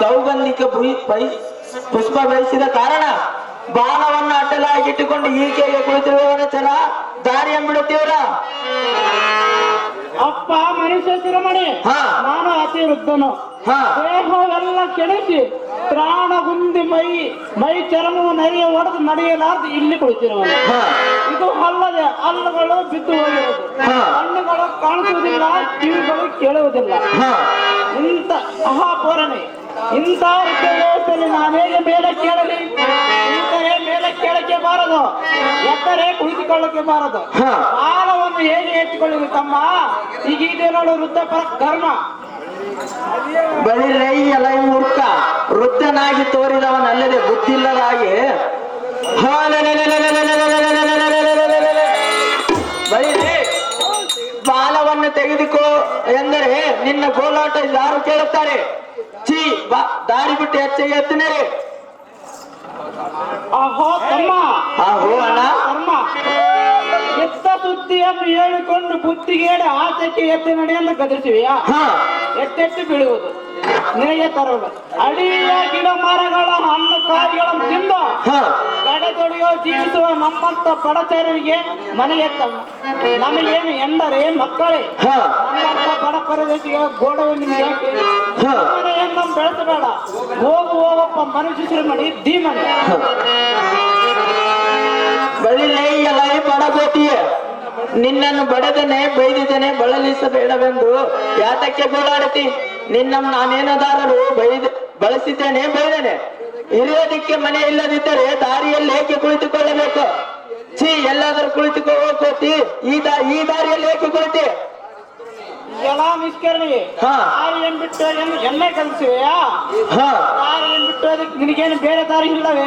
ಸೌಗಂಧಿಕ ಪುಷ್ಪ ಬಯಸಿದ ಕಾರಣ ಬಾಣವನ್ನು ಅಡ್ಡಲಾಗಿಟ್ಟುಕೊಂಡು ಈಕೆಗೆ ಕುಳಿತಿರುವವರ ಚಲ ದಾರಿ ಬಿಡುತ್ತೀವ್ರ ಅಪ್ಪ ಮನುಷ್ಯ ಶಿರಮಣಿ ಹಾ. ನಾನು ಅತಿ ವೃದ್ಧನು. ದೇಹವೆಲ್ಲ ಕೆಡಿಸಿ ಪ್ರಾಣ ಗುಂದಿ ಮೈ ಮೈ ಚರ್ಮವು ನರಿಯ ಹೊಡೆದು ನಡೆಯಲಾರದು ಇಲ್ಲಿ ಕುಳಿತಿರುವನು. ಹಾ. ಇದು ಅಲ್ಲದೆ ಹಲ್ಲುಗಳು ಬಿದ್ದು ಹೋಗಿರುವುದು. ಹಾ. ಕಣ್ಣುಗಳು ಕಾಣಿಸುವುದಿಲ್ಲ ಕಿವಿಗಳು ಕೇಳುವುದಿಲ್ಲ. ಹಾ. ಇಂಥ ಮಹಾಪೂರಣೆ ಇಂಥ ವ್ಯವಸ್ಥೆಯಲ್ಲಿ ನಾನೇಗೆ ಮೇಲೆ ಕೇಳಲಿ ಇಂಥರೇ ಮೇಲೆ ಕೇಳಕ್ಕೆ ಬಾರದು ಎತ್ತರೆ ಕುಳಿತುಕೊಳ್ಳಕ್ಕೆ ಬಾರದು. ಬಾಲವನ್ನು ಹೇಗೆ ಎತ್ತಿಕೊಳ್ಳಿ ತಮ್ಮ ಈಗ ಇದೆ ನೋಡು ವೃದ್ಧಪರ ಕರ್ಮ ಬಳಿ ರೈ ಲೈ ಮೂರ್ಖ ವೃದ್ಧನಾಗಿ ತೋರಿದವನಲ್ಲದೆ ಬುದ್ಧಿಲ್ಲದಾಗಿ ಬಳಿ ಬಾಲವನ್ನು ತೆಗೆದುಕೋ ಎಂದರೆ ನಿನ್ನ ಗೋಲಾಟ ಯಾರು ಕೇಳುತ್ತಾರೆ ಚೀ ಬಾ ದಾರಿ ಬಿಟ್ಟು ಹೆಚ್ಚೆ ಎತ್ತಿನರೆ ಅಹೋ ತಮ್ಮ. ಅಹೋ ಅಣ್ಣ. ತಮ್ಮ. ಎತ್ತ ಸುದ್ದಿಯನ್ನು ಹೇಳಿಕೊಂಡು ಬುತ್ತಿಗೇಡ ಆಚೆಗೆ ಎತ್ತಿ ನಡೆಯನ್ನು ಗದರಿಸುವೆಯಾ ಹಾ. ಎತ್ತೆತ್ತಿ ಬೀಳುವುದು. ನೇಯ ತರಲು ಅಡಿಯ ಗಿಡ ಮರಗಳ ಹಣ್ಣು ಕಾಯಿಗಳನ್ನು ತಿಂದು ಹಾ ಕಡೆದೊಡೆಯೋ ಜೀವಿಸುವ ನಮ್ಮಂತ ಬಡಚರಿಗೆ ಮನೆಗೆ ತಮ್ಮ ನಮಗೇನು ಎಂದರೆ ಮಕ್ಕಳೇ ನಮ್ಮಂತ ಬಡ ಪ್ರದೇಶಿಗೆ ಗೋಡವೆ ನಿಮಗೆ ಮನೆಯನ್ನು ಬೆಳೆಸಬೇಡ. ಹೋಗು ಹೋಗಪ್ಪ ಮನುಷ್ಯ ಮಾಡಿ ಧೀಮನೆ. ಬಡಗೋಟಿಯೇ ನಿನ್ನನ್ನು ಬಡದನೆ ಬೈದಿದ್ದೇನೆ ಬಳಲಿಸಬೇಡವೆಂದು ಯಾತಕ್ಕೆ ಗೋಳಾಡತಿ? ನಿನ್ನ ನಾನೇನದಾರರು? ಬೈದ ಬಳಸಿದ್ದೇನೆ ಬೈದೇನೆ ಇರೋದಿಕ್ಕೆ ಮನೆ ಇಲ್ಲದಿದ್ದರೆ ದಾರಿಯಲ್ಲಿ ಏಕೆ ಕುಳಿತುಕೊಳ್ಳಬೇಕು? ಛೀ ಎಲ್ಲಾದರೂ ಕುಳಿತುಕೋತಿ ಈ ದಾ ಈ ದಾರಿಯಲ್ಲಿ ಏಕೆ ಕುಳಿತಿ? ಹಾ. ದಾರಿಯನ್ನು ಬಿಟ್ಟು ಎಣ್ಣೆ ಕಲಿಸುವೆಯಾ? ಹಾ. ದಾರಿಯನ್ನು ಬಿಟ್ಟು ಅದಕ್ಕೆ ನಿನಗೇನು ಬೇರೆ ದಾರಿ ಇಲ್ಲವೇ?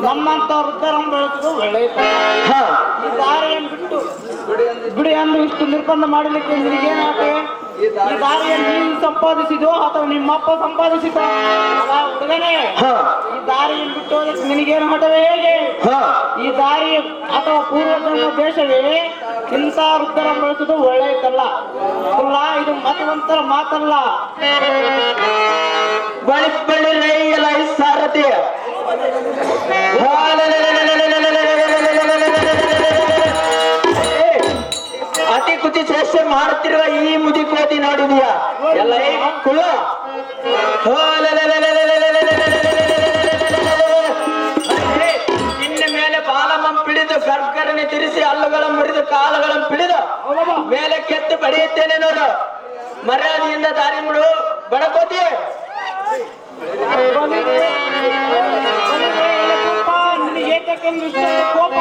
ನಮ್ಮಂತ ವೃದ್ಧರನ್ನು ಬೆಳೆಸುವುದು ಒಳ್ಳೆಯದು ಹಾ. ಈ ದಾರಿಯನ್ನು ಬಿಟ್ಟು ಬಿಡಿ ಅಂದ್ರೆ ಇಷ್ಟು ನಿರ್ಬಂಧ ಮಾಡಲಿಕ್ಕೆ ನಿನಗೇನು ಆಟೆ ಈ ದಾರಿಯನ್ನು ನೀನು ಸಂಪಾದಿಸಿದೋ ಅಥವಾ ನಿಮ್ಮಪ್ಪ ಸಂಪಾದಿಸಿದ ಹುಡುಗನೇ ಹಾ. ಈ ದಾರಿಯನ್ನು ಬಿಟ್ಟು ಹೋದ ನಿನಗೇನು ಹಠವೇ ಹೇಗೆ? ಹಾ. ಈ ದಾರಿ ಅಥವಾ ಪೂರ್ವಜನ್ಮ ದೇಶವೇ ಇಂತ ವೃದ್ಧರ ಬಳಸುವುದು ಒಳ್ಳೆಯದಲ್ಲ. ಅಲ್ಲ ಇದು ಮತವಂತರ ಮಾತಲ್ಲ. ಸಾರಥಿ. ಕುತಿ ಶ್ರೇಷ್ಠ ಮಾಡುತ್ತಿರುವ ಈ ಮುದಿ ಕೋತಿ ನೋಡಿದೀಯಾ ಎಲ್ಲ ಕುಳು ಮೇಲೆ ಪಿಡಿದು ಗರ್ಗರನೆ ತಿರಿಸಿ ಹಲ್ಲುಗಳ ಮುರಿದು ಕಾಲುಗಳನ್ನು ಪಿಡಿದು ಮೇಲೆ ಕೆತ್ತು ಪಡೆಯುತ್ತೇನೆ ನೋಡು ಮರ್ಯಾದೆಯಿಂದ ದಾರಿ ಮುಡು ಬಡಕೋತಿ ಕೋಪ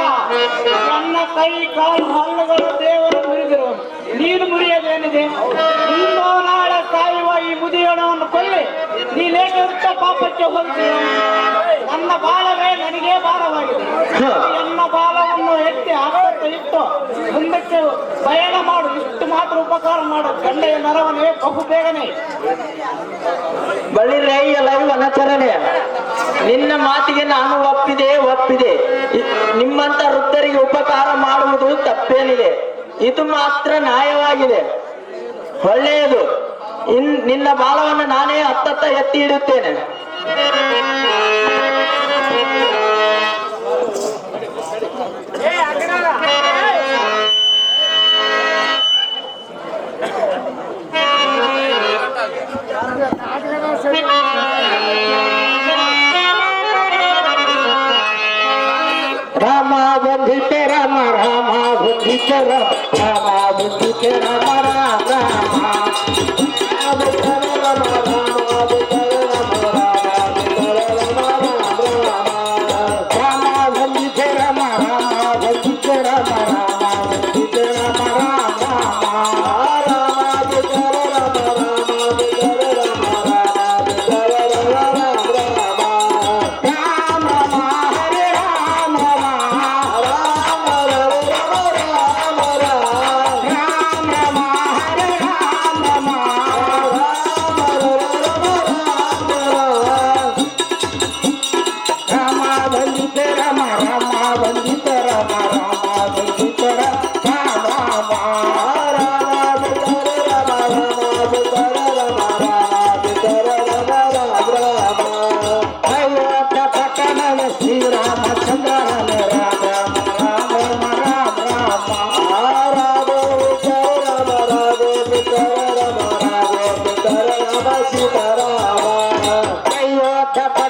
ನನ್ನ ಕೈ ಕಾಲು ಹಲ್ಲುಗಳು ದೇವರು ಮುರಿದಿರು ನೀನು ಮುರಿಯೋದೇನಿದೆ ಇಂದೋ ನಾಳೆ ಸಾಯುವ ಈ ಮುದಿಯಣವನ್ನು ಕೊಲ್ಲಿ. ನೀನೇಕೆ ವೃತ್ತ ಪಾಪಕ್ಕೆ ಹೋಗ್ತೀಯ ನನ್ನ ಬಾಲವೇ ನನಗೆ ಭಾರವಾಗಿದೆ ನನ್ನ ಬಾಲವನ್ನು ಎತ್ತಿ ಹತ್ತಕ್ಕೆ ಇಟ್ಟು ಮುಂದಕ್ಕೆ ಪಯಣ ಮಾಡು. ಇಷ್ಟು ಮಾತ್ರ ಉಪಕಾರ ಮಾಡು. ಗಂಡೆಯ ನರವನೇ ಬಹು ಬೇಗನೆ. ಬಳಿ ರೈ ಅನಾಚರಣೆ. ನಿನ್ನ ಮಾತಿಗೆ ನಾನು ಒಪ್ಪಿದೆ ಒಪ್ಪಿದೆ. ನಿಮ್ಮಂತ ವೃದ್ಧರಿಗೆ ಉಪಕಾರ ಮಾಡುವುದು ತಪ್ಪೇನಿದೆ. ಇದು ಮಾತ್ರ ನ್ಯಾಯವಾಗಿದೆ. ಒಳ್ಳೆಯದು. ಇನ್ ನಿನ್ನ ಬಾಲವನ್ನು ನಾನೇ ಹತ್ತತ್ತ ಎತ್ತಿ ಇಡುತ್ತೇನೆ রাধা রাধা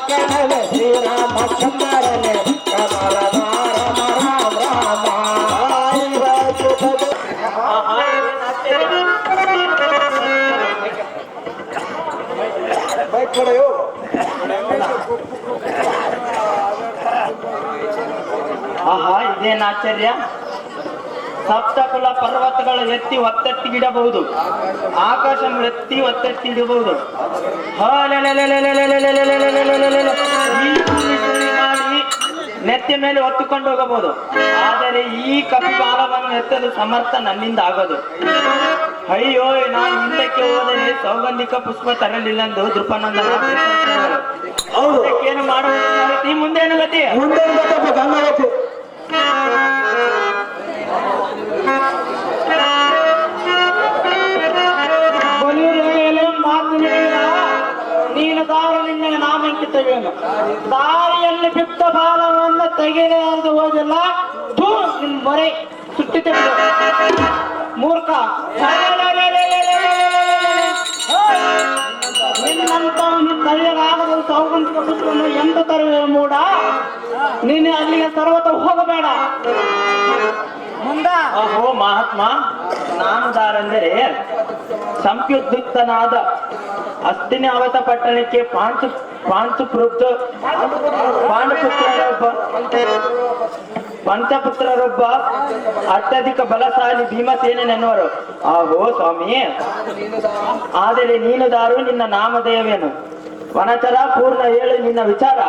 కమలే శ్రీరామ కుమారనే కమల రామ రామ రామ బైక్ పడయో ఇదేనా ఆశ్చర్య? ಸಪ್ತಕುಲ ಪರ್ವತಗಳ ಎತ್ತಿ ಒತ್ತೆತ್ತಿಗಿಡಬಹುದು ಆಕಾಶ ಎತ್ತಿ ಒತ್ತೆತ್ತಿಡಬಹುದು ನೆತ್ತಿ ಮೇಲೆ ಒತ್ತುಕೊಂಡು ಹೋಗಬಹುದು ಆದರೆ ಈ ಕಪಿಬಾಲವನ್ನು ಎತ್ತಲು ಸಮರ್ಥ ನನ್ನಿಂದ ಆಗೋದು ಅಯ್ಯೋ ನಾನು ಹಿಂದಕ್ಕೆ ಹೋದರೆ ಸೌಗಂಧಿಕ ಪುಷ್ಪ ತರಲಿಲ್ಲ ಎಂದು ದೃಪನಂದನ ಏನು ಮಾಡುವುದು ಮುಂದೆ ಏನು ಗತಿ ಮುಂದೆ ದಾರಿಯಲ್ಲಿ ಬಿತ್ತ ಬಾಲವನ್ನು ತೆಗೆಯಲಾರದು ಹೋದಿಲ್ಲ ಧೂ ನಿನ್ ಮೊರೆ ಸುಟ್ಟಿ ಮೂರ್ಖ. ನಿನ್ನಂತವನು ಕಲಿಯಲಾಗದ, ಸೌಗಂಧಿಕ ಪುಷ್ಪವನ್ನು ಎಂತ ತರುವೆ ಮೂಡ. ನೀನು ಅಲ್ಲಿಗೆ ಸರ್ವತ ಹೋಗಬೇಡ. ಅಹೋ ಮಹಾತ್ಮ ನಾನು ಸಂಪ್ಯುದ್ಯುಕ್ತನಾದ ಸಂಪ್ಯುದ್ಯುಕ್ತನಾದ ಅವತ ಪಟ್ಟಣಕ್ಕೆ ಪಾಂಚು ಪುತ್ರ ಪಾಂಡುಪುತ್ರರೊಬ್ಬ ಪಂಚಪುತ್ರರೊಬ್ಬ ಅತ್ಯಧಿಕ ಬಲಶಾಲಿ ಭೀಮಸೇನೆನ್ನುವರು ಆಹೋ, ಸ್ವಾಮಿ. ಆದರೆ ನೀನು ದಾರು ನಿನ್ನ ನಾಮಧೇಯವೇನು? ವನಚರ, ಪೂರ್ಣ ಹೇಳು ನಿನ್ನ ವಿಚಾರ.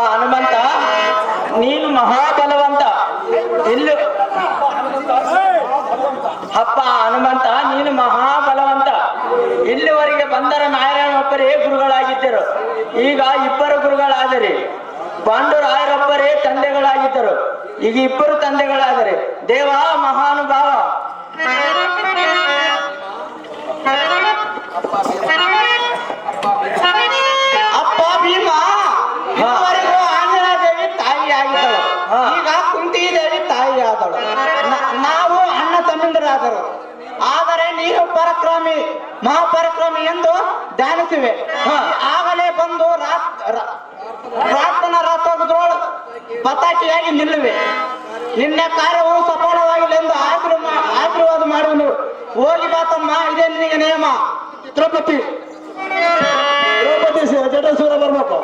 ಹನುಮಂತ, ನೀನು ಮಹಾಬಲವಂತ. ಇಲ್ಲು ಅಪ್ಪ, ಹನುಮಂತ, ನೀನು ಮಹಾಬಲವಂತ. ಇಲ್ಲಿವರೆಗೆ ಬಂದರ ನಾರಾಯಣೊಬ್ಬರೇ ಗುರುಗಳಾಗಿದ್ದರು. ಈಗ ಇಬ್ಬರು ಗುರುಗಳಾದರೆ. ಪಾಂಡುರಾಯರೊಬ್ಬರೇ ತಂದೆಗಳಾಗಿದ್ದರು. ಈಗ ಇಬ್ಬರು ತಂದೆಗಳಾದರೆ. ದೇವ, ಮಹಾನುಭಾವ. ನಾವು ಅಣ್ಣ ತಮ್ಮಂದರಾದರು. ಆದರೆ ನೀನು ಪರಕ್ರಮಿ, ಮಹಾಪರಕ್ರಮಿ ಎಂದು ಧ್ಯಾನಿಸಿವೆ. ಆಗಲೇ ಬಂದು ರಾತ್ ರಾತ್ರೋಳು ಪತಾಕಿಯಾಗಿ ನಿಲ್ಲುವೆ. ನಿನ್ನ ಕಾರ್ಯವು ಸಫಲವಾಗಿಲ್ಲ ಎಂದು ಆಶೀರ್ವ, ಆಶೀರ್ವಾದ ಮಾಡುವನು. ಹೋಗಿ ಬಾತಮ್ಮ ಇದೇ ನಿನಗೆ ನಿಯಮ. ದ್ರೌಪದಿ. ದ್ರೌಪದಿ ಜಟಾಸುರ ಬರ್ಬೇಕು.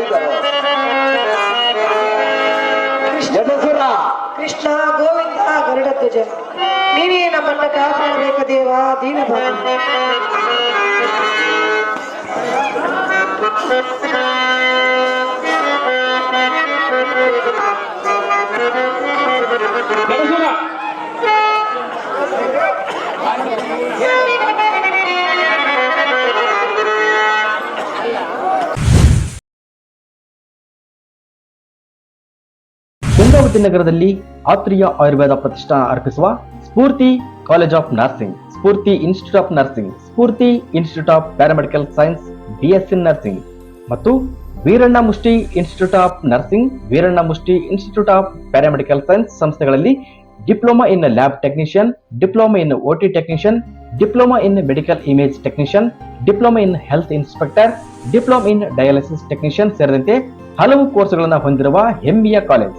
ಹೇಗಪ್ಪ ಜಟಾಸುರ ಕೃಷ್ಣ ಗೋವಿಂದ ಗರುಡ ಧ್ವಜ ನೀನೇ ನಮ್ಮನ್ನ ಕಾಪಾಡಬೇಕು ದೇವ ದೀನ ಬಂಧು. ನಗರದಲ್ಲಿ ಆತ್ರಿಯ ಆಯುರ್ವೇದ ಪ್ರತಿಷ್ಠಾನ ಅರ್ಪಿಸುವ Spoorthi college of nursing, Spoorthi institute of nursing, Spoorthi institute of paramedical science, BSc nursing ಮತ್ತು Veeranna Mushti institute of nursing, Veeranna Mushti institute of paramedical science ಸಂಸ್ಥೆಗಳಲ್ಲಿ diploma in lab technician, diploma in OT technician, diploma in medical image technician, diploma in health inspector, diploma in dialysis technician ಸೇರಿದಂತೆ ಹಲವು ಕೋರ್ಸ್ಗಳನ್ನು ಹೊಂದಿರುವ ಹೆಮ್ಮೆಯ college.